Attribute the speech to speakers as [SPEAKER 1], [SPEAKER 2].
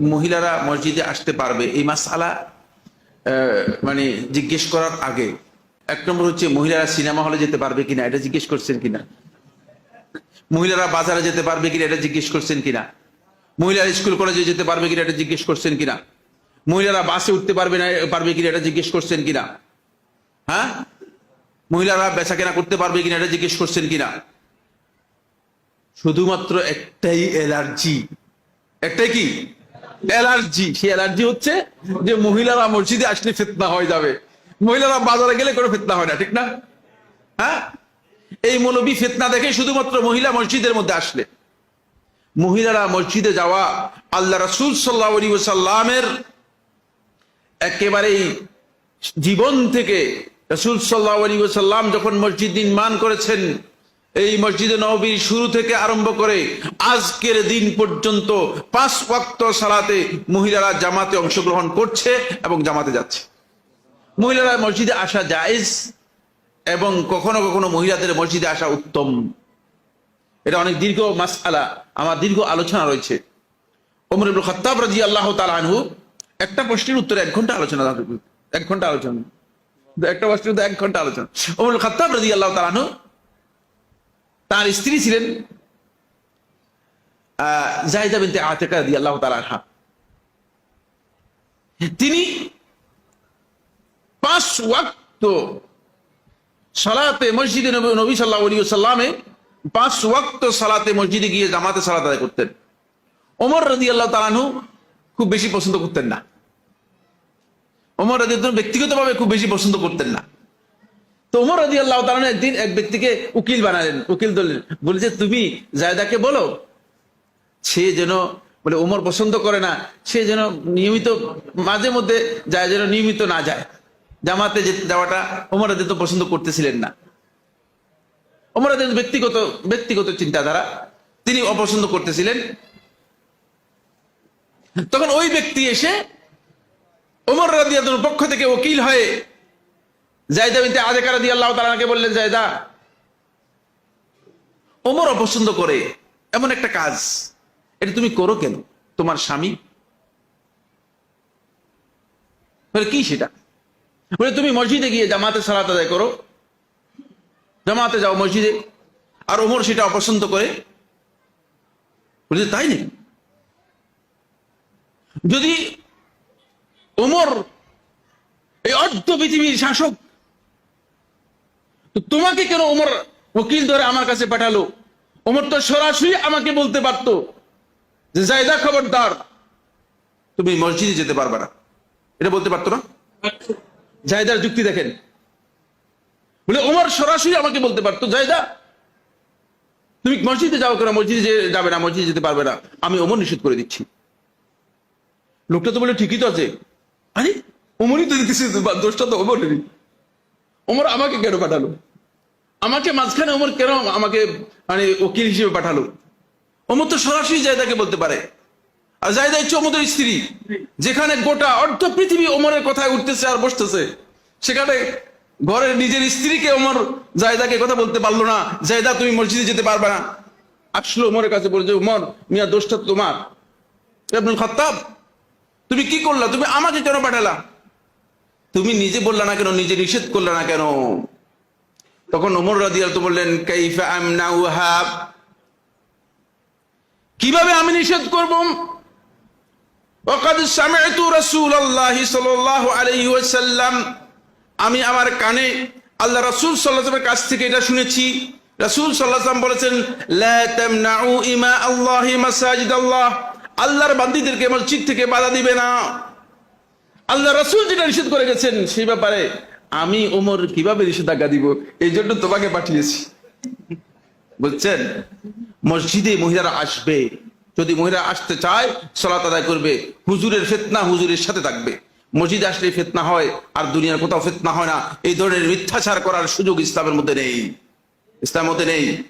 [SPEAKER 1] মহিলারা মসজিদে আসতে পারবে। এই মাসালা মানে জিজ্ঞেস করার আগে। এক নম্বর হচ্ছে, মহিলারা সিনেমা হলে যেতে পারবে কিনা, এটা জিজ্ঞেস করছেন কিনা? মহিলারা বাজারে যেতে পারবে কিনা, এটা জিজ্ঞেস করছেন কিনা? মহিলারা স্কুল, কলেজে যেতে পারবে কিনা, এটা জিজ্ঞেস করছেন কিনা? মহিলারা বাসে উঠতে পারবে না, পারবে কিনা, এটা জিজ্ঞেস করছেন কিনা? হ্যাঁ? মহিলারা বেচা কেনা করতে পারবে কিনা, এটা জিজ্ঞেস করছেন কিনা? শুধুমাত্র একটাই অ্যালার্জি একটাই কি? অ্যালার্জি সেই অ্যালার্জি হচ্ছে যে মহিলারা মসজিদে আসলে ফেতনা হয়ে যাবে। মহিলারা বাজারে গেলে কোনো ফেতনা হয় না, ঠিক না? হ্যাঁ? এই মৌলবী ফেতনা দেখে শুধুমাত্র মহিলা মসজিদের মধ্যে আসলে। মহিলারা মসজিদে যাওয়া আল্লাহ রসুল সাল্লাহ আলী সাল্লামের একেবারেই জীবন থেকে রসুল সাল্লাহ আলী সাল্লাম যখন মসজিদ নির্মাণ করেছেন এই মসজিদে নবীর শুরু থেকে আরম্ভ করে আজকের দিন পর্যন্ত পাঁচ ওয়াক্ত সালাতে মহিলারা জামাতে অংশগ্রহণ করছে এবং জামাতে যাচ্ছে। মহিলারা মসজিদে আসা জায়েজ এবং কখনো কখনো মহিলাদের মসজিদে আসা উত্তম। এটা অনেক দীর্ঘ মাসআলা, আমার দীর্ঘ আলোচনা রয়েছে। ইবুল খত্তাব রাজি আল্লাহ তালহু একটা প্রশ্নের উত্তরে এক ঘণ্টা আলোচনা এক ঘণ্টা আলোচনা। একটা প্রশ্নের এক ঘণ্টা আলোচনা। ওমর খত্তাব রাজি আল্লাহ তালহু তার স্ত্রী ছিলেন জাহিদা বিনতে তিনি পাঁচ ওয়াক্ত সালাতে মসজিদে মসজিদে গিয়ে জামাতে সালাত আদায় করতেন। ওমর রাজি আল্লাহ তালানহু খুব বেশি পছন্দ করতেন না। ওমর রাজি ব্যক্তিগতভাবে খুব বেশি পছন্দ করতেন না। তো ওমর রাজি আল্লাহ তালানহু একদিন এক ব্যক্তিকে উকিল বানালেন, উকিল ধরলেন। বলেছে তুমি জায়দাকে বলো, সে যেন বলে ওমর পছন্দ করে না, সে যেন নিয়মিত, মাঝে মধ্যে যায়, যেন নিয়মিত না যায়। জামাতে যেতে যাওয়াটা ওমর রাজি তো পছন্দ করতেছিলেন না। ওমর রাজি ব্যক্তিগত ব্যক্তিগত চিন্তাধারা, তিনি অপছন্দ করতেছিলেন। তখন ওই ব্যক্তি এসে ওমর রাদিয়াতুর পক্ষ থেকে ওকিল হয়ে জায়দা বিনতে আদেকা রাদিয়াল্লাহু তাআলাকে বললেন, জায়দা, ওমর অপছন্দ করে এমন একটা কাজ। এটা তুমি করো কেন? তোমার স্বামী? বলে, কি সেটা? বলে, তুমি মসজিদে গিয়ে জামাতে সালাত আদায় করো। জামাতে যাও মসজিদে। আর ওমর সেটা অপছন্দ করে। বলে তাই নাকি? যদি ওমর এই অর্ধ পৃথিবীর শাসক তো তোমাকে কেন ওমর উকিল ধরে আমার কাছে পাঠালো? ওমর তো সরাসরি আমাকে বলতে পারতো যে, জায়দা খবরদার, তুমি মসজিদে যেতে পারবে না। এটা বলতে পারতো না? জায়দার যুক্তি দেখেন। বলে, ওমর সরাসরি আমাকে বলতে পারতো, জায়দা, তুমি মসজিদে যাও কেন? মসজিদে যাবে না, মসজিদে যেতে পারবে না। আমি ওমর নিষেধ করে দিচ্ছি। লোকটা তো বলে, ঠিকই তো আছে। আরে, ওমরই তো দিতেছে, দোষটা তো ওমরেরই। ওমর আমাকে কেন পাঠালো? আমাকে মাঝখানে ওমর কেন আমাকে মানে উকিল হিসেবে পাঠালো? ওমর তো সরাসরি জায়দাকে বলতে পারে। আর জায়দা হচ্ছে ওমরের স্ত্রী, যেখানে গোটা অর্ধ পৃথিবী ওমরের কথায় উঠতেছে আর বসতেছে। সেখানে ঘরের নিজের স্ত্রীকে ওমর জায়দাকে কথা বলতে পারল না। জায়দা, তুমি মসজিদে যেতে পারবে না। আসলো ওমরের কাছে বলছে ওমর মিয়া, দোষটা তোমার। খত্তাব, তুমি কি করলা? তুমি আমাকে কেন পাঠালা? তুমি নিজে বললে না কেন? নিজে নিষেধ করলে না কেন? তখন ওমর রাদিয়াল তো বললেন কীভাবে আমি নিষেধ করব? আমি আমার কানে আল্লাহ রসুল সাল্লাল্লাহু কাছ থেকে এটা শুনেছি। রাসূল সাল্লাল্লাহু আলাইহি বলেছেন, লা তামনাউ ইমা আল্লাহি মাসাজিদ আল্লাহ আল্লাহর বান্দীদেরকে মসজিদ থেকে বাধা দিবে না। আল্লাহ রাসূল যেটা নিষেধ করে গেছেন সেই ব্যাপারে আমি ওমর কীভাবে নিষেধাজ্ঞা দিব? এই জন্য তোমাকে পাঠিয়েছি। বুঝছেন? মসজিদে মহিলারা আসবে। যদি মহিলা আসতে চায়, সলাত আদায় করবে। হুজুরের ফেতনা হুজুরের সাথে থাকবে। মসজিদে আসলে ফেতনা হয়, আর দুনিয়ার কোথাও ফেতনা হয় না। এই ধরনের মিথ্যাচার করার সুযোগ ইসলামের মধ্যে নেই। ইসলামের মধ্যে নেই।